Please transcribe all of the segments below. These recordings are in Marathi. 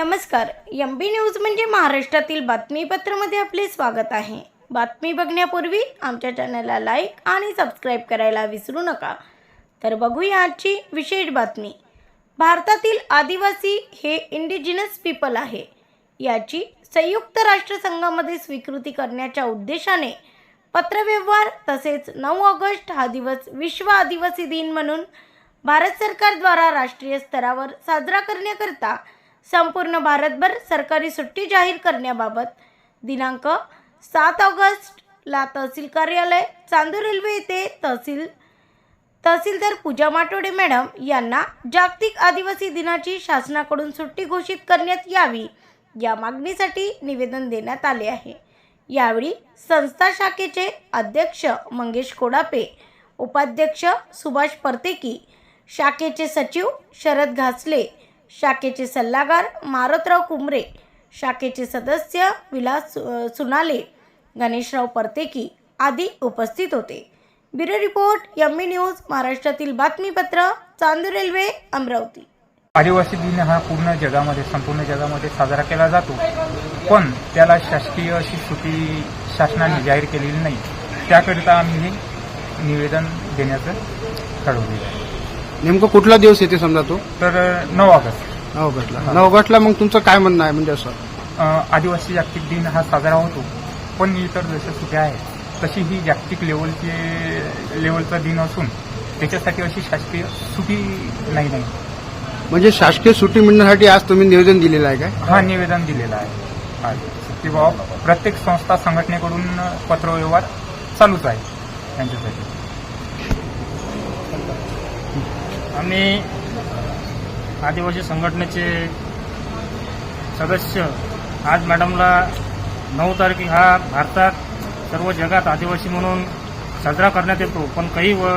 नमस्कार एम बी न्यूज म्हणजे महाराष्ट्रातील बातमीपत्रामध्ये आपले स्वागत आहे. बातमी बघण्यापूर्वी आमच्या चॅनलला लाईक आणि सबस्क्राईब करायला विसरू नका. तर बघूया आजची विशेष बातमी. भारतातील आदिवासी हे इंडिजिनस पीपल आहे. याची संयुक्त राष्ट्रसंघामध्ये स्वीकृती करण्याच्या उद्देशाने पत्रव्यवहार तसेच नऊ ऑगस्ट हा दिवस विश्व आदिवासी दिन म्हणून भारत सरकारद्वारा राष्ट्रीय स्तरावर साजरा करण्याकरता संपूर्ण भारतभर सरकारी सुट्टी जाहीर करण्याबाबत. दिनांक सात ऑगस्टला तहसील कार्यालय चांदूर रेल्वे येथे तहसील तहसीलदार पूजा माटोडे मॅडम यांना जागतिक आदिवासी दिनाची शासनाकडून सुट्टी घोषित करण्यात यावी या मागणीसाठी निवेदन देण्यात आले आहे. यावेळी संस्था शाखेचे अध्यक्ष मंगेश कोडापे उपाध्यक्ष सुभाष परतेकी शाखेचे सचिव शरद घासले शाखेचे सल्लागार मारुतराव कुमरे शाखेचे सदस्य विलास सुनाले गणेशराव परतेकी आदी उपस्थित होते. ब्युरो रिपोर्ट यम्मी न्यूज महाराष्ट्रातील बातमीपत्र चांदूर रेल्वे अमरावती. आदिवासी दिन हा पूर्ण जगामध्ये संपूर्ण जगामध्ये साजरा केला जातो. पण त्याला शासकीय अशी सुटी शासनाने जाहीर केलेली नाही. त्याकरिता आम्ही हे निवेदन देण्याचं ठरवलेलं आहे. नेमकं कुठला दिवस येते समजा तो? तर नऊ ऑगस्ट. नऊ ऑगस्टला. नऊ ऑगस्टला मग तुमचं काय म्हणणं आहे? म्हणजे असं. अ, आदिवासी जागतिक दिन हा साजरा होतो. पण इतर जशा सुट्या आहेत तशी ही जागतिक लेवलची लेवलचा दिन असून त्याच्यासाठी अशी शासकीय सुटी नाही नाही म्हणजे शासकीय सुट्टी मिळण्यासाठी आज तुम्ही निवेदन दिलेलं आहे काय? हा निवेदन दिलेलं आहे. आज की बाबा. प्रत्येक संस्था संघटनेकडून पत्रव्यवहार चालूच आहे त्यांच्यासाठी. आम्ही आदिवासी संघटनेचे सदस्य. आज मॅडमला नऊ तारखे हा भारतात सर्व जगात आदिवासी म्हणून साजरा करण्यात येतो. पण काही व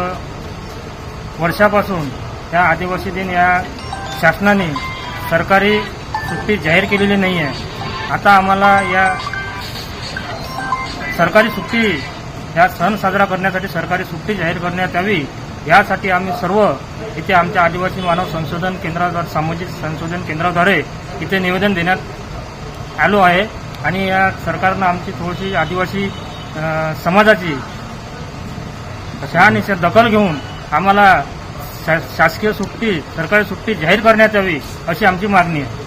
वर्षापासून या आदिवासी दिन या शासनाने सरकारी सुट्टी जाहीर केलेली नाही आहे आता आम्हाला या सरकारी सुट्टी या सण साजरा करण्यासाठी सरकारी सुट्टी जाहीर करण्यात यावी. यासाठी आम्ही सर्व इथे आमच्या आदिवासी मानव संशोधन केंद्राद्वारे सामाजिक संशोधन केंद्राद्वारे इथे निवेदन देण्यात आलो आहे. आणि या सरकारनं आमची थोडीशी आदिवासी समाजाची शहानिशा दखल घेऊन आम्हाला शा- शासकीय सुट्टी सरकारी सुट्टी जाहीर करण्यात यावी अशी आमची मागणी आहे.